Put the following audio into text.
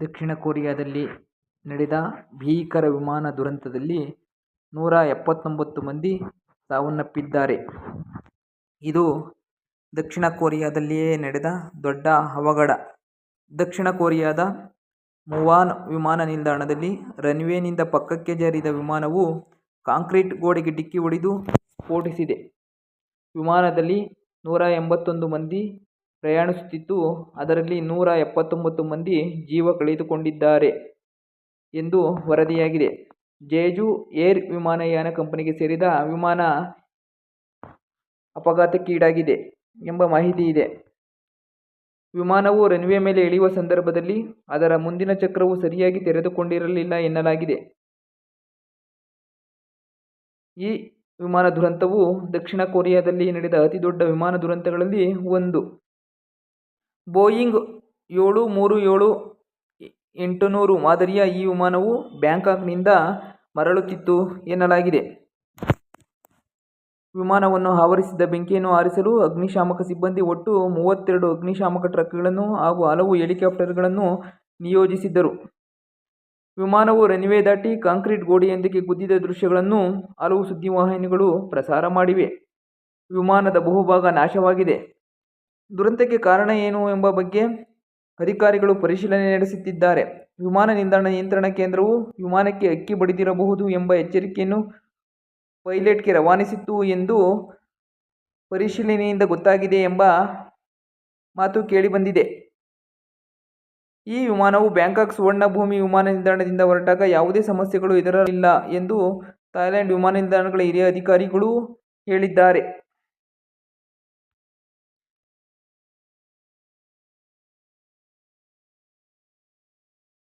ದಕ್ಷಿಣ ಕೊರಿಯಾದಲ್ಲಿ ನಡೆದ ಭೀಕರ ವಿಮಾನ ದುರಂತದಲ್ಲಿ ನೂರ ಎಪ್ಪತ್ತೊಂಬತ್ತು ಮಂದಿ ಸಾವನ್ನಪ್ಪಿದ್ದಾರೆ. ಇದು ದಕ್ಷಿಣ ಕೊರಿಯಾದಲ್ಲಿಯೇ ನಡೆದ ದೊಡ್ಡ ಅವಘಡ. ದಕ್ಷಿಣ ಕೊರಿಯಾದ ಮುವಾನ್ ವಿಮಾನ ನಿಲ್ದಾಣದಲ್ಲಿ ರನ್ವೇನಿಂದ ಪಕ್ಕಕ್ಕೆ ಜಾರಿದ ವಿಮಾನವು ಕಾಂಕ್ರೀಟ್ ಗೋಡೆಗೆ ಡಿಕ್ಕಿ ಹೊಡೆದು ಸ್ಫೋಟಿಸಿದೆ. ವಿಮಾನದಲ್ಲಿ ನೂರ ಎಂಬತ್ತೊಂದು ಮಂದಿ ಪ್ರಯಾಣಿಸುತ್ತಿದ್ದು, ಅದರಲ್ಲಿ ನೂರ ಎಪ್ಪತ್ತೊಂಬತ್ತು ಮಂದಿ ಜೀವ ಕಳೆದುಕೊಂಡಿದ್ದಾರೆ ಎಂದು ವರದಿಯಾಗಿದೆ. ಜೇಜು ಏರ್ ವಿಮಾನಯಾನ ಕಂಪನಿಗೆ ಸೇರಿದ ವಿಮಾನ ಅಪಘಾತಕ್ಕೀಡಾಗಿದೆ ಎಂಬ ಮಾಹಿತಿ ಇದೆ. ವಿಮಾನವು ರನ್ವೇ ಮೇಲೆ ಇಳಿಯುವ ಸಂದರ್ಭದಲ್ಲಿ ಅದರ ಮುಂದಿನ ಚಕ್ರವು ಸರಿಯಾಗಿ ತೆರೆದುಕೊಂಡಿರಲಿಲ್ಲ ಎನ್ನಲಾಗಿದೆ. ಈ ವಿಮಾನ ದುರಂತವು ದಕ್ಷಿಣ ಕೊರಿಯಾದಲ್ಲಿ ನಡೆದ ಅತಿದೊಡ್ಡ ವಿಮಾನ ದುರಂತಗಳಲ್ಲಿ ಒಂದು. ಬೋಯಿಂಗ್ ಏಳು ಮೂರು ಏಳು ಎಂಟು ನೂರು ಮಾದರಿಯ ಈ ವಿಮಾನವು ಬ್ಯಾಂಕಾಕ್ನಿಂದ ಮರಳುತ್ತಿತ್ತು ಎನ್ನಲಾಗಿದೆ. ವಿಮಾನವನ್ನು ಆವರಿಸಿದ್ದ ಬೆಂಕಿಯನ್ನು ಆರಿಸಲು ಅಗ್ನಿಶಾಮಕ ಸಿಬ್ಬಂದಿ ಒಟ್ಟು ಮೂವತ್ತೆರಡು ಅಗ್ನಿಶಾಮಕ ಟ್ರಕ್ಗಳನ್ನು ಹಾಗೂ ಹಲವು ಹೆಲಿಕಾಪ್ಟರ್ಗಳನ್ನು ನಿಯೋಜಿಸಿದ್ದರು. ವಿಮಾನವು ರನ್ವೇ ದಾಟಿ ಕಾಂಕ್ರೀಟ್ ಗೋಡೆಯೊಂದಿಗೆ ಗುದ್ದಿದ ದೃಶ್ಯಗಳನ್ನು ಹಲವು ಸುದ್ದಿವಾಹಿನಿಗಳು ಪ್ರಸಾರ ಮಾಡಿವೆ. ವಿಮಾನದ ಬಹುಭಾಗ ನಾಶವಾಗಿದೆ. ದುರಂತಕ್ಕೆ ಕಾರಣ ಏನು ಎಂಬ ಬಗ್ಗೆ ಅಧಿಕಾರಿಗಳು ಪರಿಶೀಲನೆ ನಡೆಸುತ್ತಿದ್ದಾರೆ. ವಿಮಾನ ನಿಲ್ದಾಣ ನಿಯಂತ್ರಣ ಕೇಂದ್ರವು ವಿಮಾನಕ್ಕೆ ಅಕ್ಕಿ ಬಡಿದಿರಬಹುದು ಎಂಬ ಎಚ್ಚರಿಕೆಯನ್ನು ಪೈಲಟ್ಗೆ ರವಾನಿಸಿತ್ತು ಎಂದು ಪರಿಶೀಲನೆಯಿಂದ ಗೊತ್ತಾಗಿದೆ ಎಂಬ ಮಾತು ಕೇಳಿಬಂದಿದೆ. ಈ ವಿಮಾನವು ಬ್ಯಾಂಕಾಕ್ ಸುವರ್ಣಭೂಮಿ ವಿಮಾನ ನಿಲ್ದಾಣದಿಂದ ಹೊರಟಾಗ ಯಾವುದೇ ಸಮಸ್ಯೆಗಳು ಎದುರಲಿಲ್ಲ ಎಂದು ಥಾಯ್ಲೆಂಡ್ ವಿಮಾನ ನಿಲ್ದಾಣಗಳ ಹಿರಿಯ ಅಧಿಕಾರಿಗಳು ಹೇಳಿದ್ದಾರೆ.